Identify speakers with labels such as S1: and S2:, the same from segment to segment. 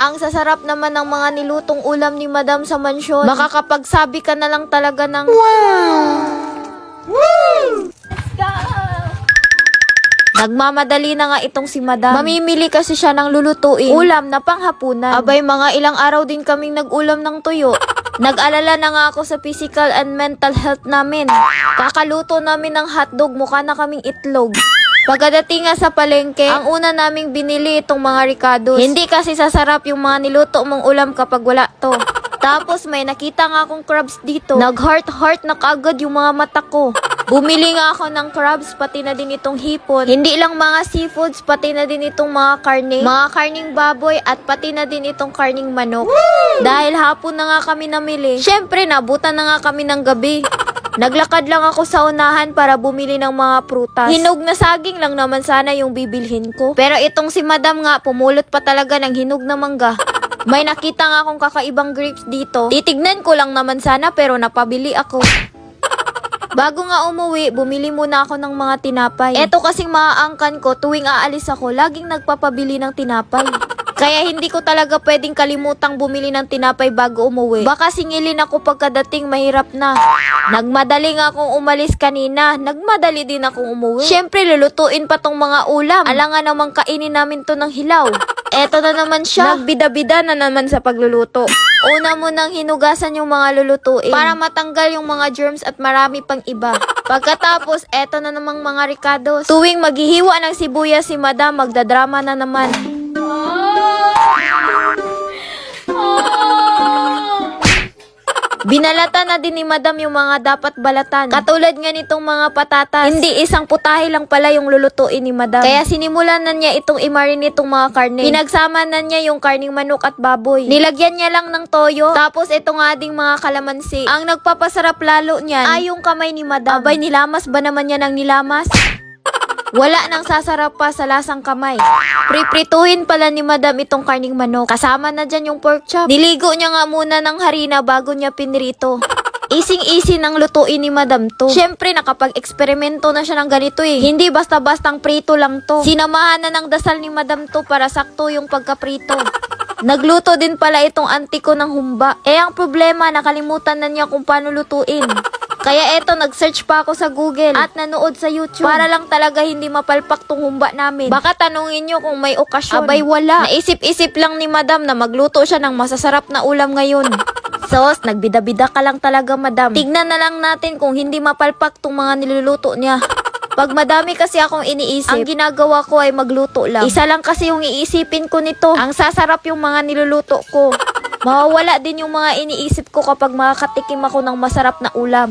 S1: Ang sasarap naman ng mga nilutong ulam ni Madam sa mansyon. Makakapagsabi ka na lang talaga ng Nagmamadali na nga itong si Madam. Mamimili kasi siya ng lulutuin. Ulam na panghapunan. Abay, mga ilang araw din kaming nag-ulam ng tuyo. Nag-alala na nga ako sa physical and mental health namin. Kakaluto namin ng hotdog, mukha na kaming itlog. Pagkadating nga sa palengke, ang una naming binili itong mga ricados. Hindi kasi sasarap yung mga niluto mong ulam kapag wala to. Tapos may nakita nga akong crabs dito. Nag-heart-heart na kaagad yung mga mata ko. Bumili nga ako ng crabs, pati na din itong hipon. Hindi lang mga seafoods, pati na din itong mga karne. Mga karning baboy at pati na din itong karning manok. Dahil hapon na nga kami namili. Syempre, nabutan na nga kami ng gabi. Naglakad lang ako sa unahan para bumili ng mga prutas. Hinog na saging lang naman sana yung bibilhin ko. Pero itong si madam nga, pumulot pa talaga ng hinog na mangga. May nakita nga akong kakaibang grapes dito. Titignan ko lang naman sana pero napabili ako. Bago nga umuwi, bumili muna ako ng mga tinapay. Eto kasing maaangkan ko tuwing aalis ako, laging nagpapabili ng tinapay. Kaya hindi ko talaga pwedeng kalimutang bumili ng tinapay bago umuwi. Baka singilin ako pagkadating mahirap na. Nagmadali nga akong umalis kanina. Nagmadali din akong umuwi. Siyempre, lulutuin pa tong mga ulam. Alangan namang kainin namin to ng hilaw. Eto na naman siya. Nagbida-bida na naman sa pagluluto. Una mo nang hinugasan yung mga lulutuin para matanggal yung mga germs at marami pang iba. Pagkatapos, eto na namang mga ricados. Tuwing maghihiwa ng sibuyas si madam, magdadrama na naman. Binalatan na din ni madam yung mga dapat balatan. Katulad nga nitong mga patatas. Hindi isang putahe lang pala yung lulutuin ni madam. Kaya sinimulan na niya itong imarinate itong mga karne. Pinagsama na niya yung karning manok at baboy. Nilagyan niya lang ng toyo. Tapos ito nga ding mga kalamansi. Ang nagpapasarap lalo niyan ay yung kamay ni madam. Abay, nilamas ba naman niya ng nilamas? Wala nang sasarap pa sa lasang kamay. Priprituhin pala ni madam itong karning manok. Kasama na dyan yung pork chop. Niligo niya nga muna ng harina bago niya pinrito. Ising-isi ng lutuin ni madam to. Siyempre, nakapag-eksperimento na siya ng ganito eh. Hindi basta-bastang prito lang to. Sinamahan na ng dasal ni madam to para sakto yung pagkaprito. Nagluto din pala itong auntie ko ng humba. Eh, ang problema, nakalimutan na niya kung paano lutuin. Kaya eto, nag-search pa ako sa Google at nanood sa YouTube. Para lang talaga hindi mapalpak tong humba namin. Baka tanungin nyo kung may okasyon. Abay, wala. Naisip-isip lang ni madam na magluto siya ng masasarap na ulam ngayon. Sos, nagbida-bida ka lang talaga, madam. Tignan na lang natin kung hindi mapalpak tong mga niluluto niya. Pag madami kasi akong iniisip, ang ginagawa ko ay magluto lang. Isa lang kasi yung iisipin ko nito. Ang sasarap yung mga niluluto ko. Mawawala din yung mga iniisip ko kapag makakatikim ako ng masarap na ulam.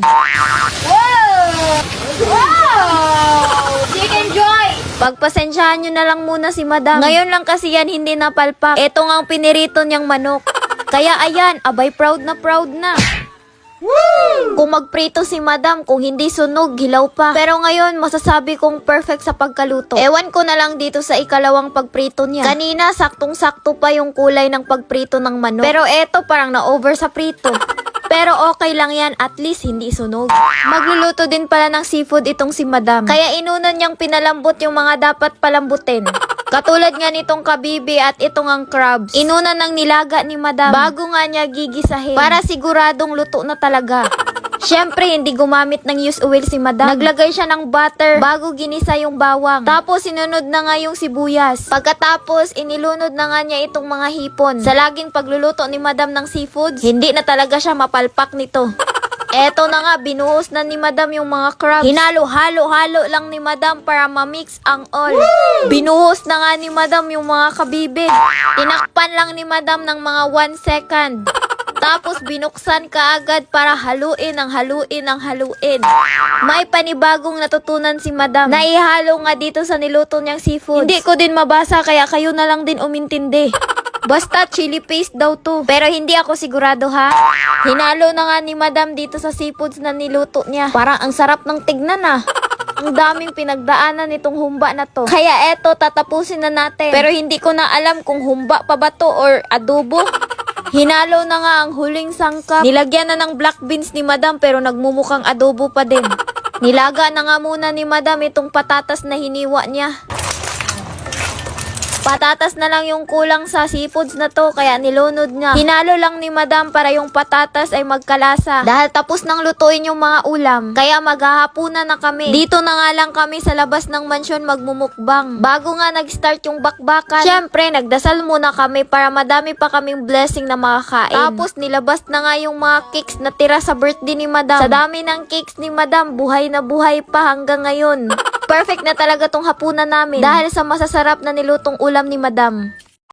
S2: Chicken Joy!
S1: Pagpasensyahan nyo na lang muna si madam. Ngayon lang kasi yan hindi napalpak. Ito nga ang pinirito niyang manok. Kaya ayan, abay proud na proud na. Kung magprito si madam, kung hindi sunog, hilaw pa. Pero ngayon, masasabi kong perfect sa pagkaluto. Ewan ko na lang dito sa ikalawang pagprito niya. Kanina, saktong-sakto pa yung kulay ng pagprito ng manok. Pero eto, parang na-over sa prito. Pero okay lang yan, at least hindi sunog. Magluluto din pala ng seafood itong si madam. Kaya inunan niyang pinalambot yung mga dapat palambutin. Katulad nga nitong kabibi at itong ang crabs. Inuna ng nilaga ni madam bago nga niya gigisahin para siguradong luto na talaga. Siyempre, hindi gumamit ng use oil si madam. Naglagay siya ng butter bago ginisa yung bawang. Tapos, sinunod na nga yung sibuyas. Pagkatapos, inilunod na nga niya itong mga hipon. Sa laging pagluluto ni madam ng seafoods, hindi na talaga siya mapalpak nito. Eto na nga, binuhos na ni madam yung mga crabs. Hinalo, halo, halo lang ni madam para ma-mix ang all. Binuhos na nga ni madam yung mga kabibe. Tinakpan lang ni madam ng mga 1 second. Tapos binuksan ka agad para haluin ang haluin ang haluin. May panibagong natutunan si madam na ihalo nga dito sa niluto niyang seafood. Hindi ko din mabasa kaya kayo na lang din umintindi. Basta chili paste daw to. Pero hindi ako sigurado ha. Hinalo na nga ni madam dito sa seafoods na niluto niya. Parang ang sarap ng tignan ah. Ang daming pinagdaanan nitong humba na to. Kaya eto, tatapusin na natin. Pero hindi ko na alam kung humba pa ba to or adobo. Hinalo na nga ang huling sangkap. Nilagyan na ng black beans ni madam pero nagmumukhang adobo pa din. Nilaga na nga muna ni madam itong patatas na hiniwa niya. Patatas na lang yung kulang sa seafoods na to, kaya nilunod niya. Hinalo lang ni madam para yung patatas ay magkalasa. Dahil tapos nang lutuin yung mga ulam, kaya maghahapunan na kami. Dito na nga lang kami sa labas ng mansyon magmumukbang. Bago nga nag-start yung bakbakan, syempre nagdasal muna kami para madami pa kaming blessing na makakain. Tapos nilabas na nga yung mga cakes na tira sa birthday ni madam. Sa dami ng cakes ni madam, buhay na buhay pa hanggang ngayon. Perfect na talaga tong hapunan namin dahil sa masasarap na nilutong ulam ni madam.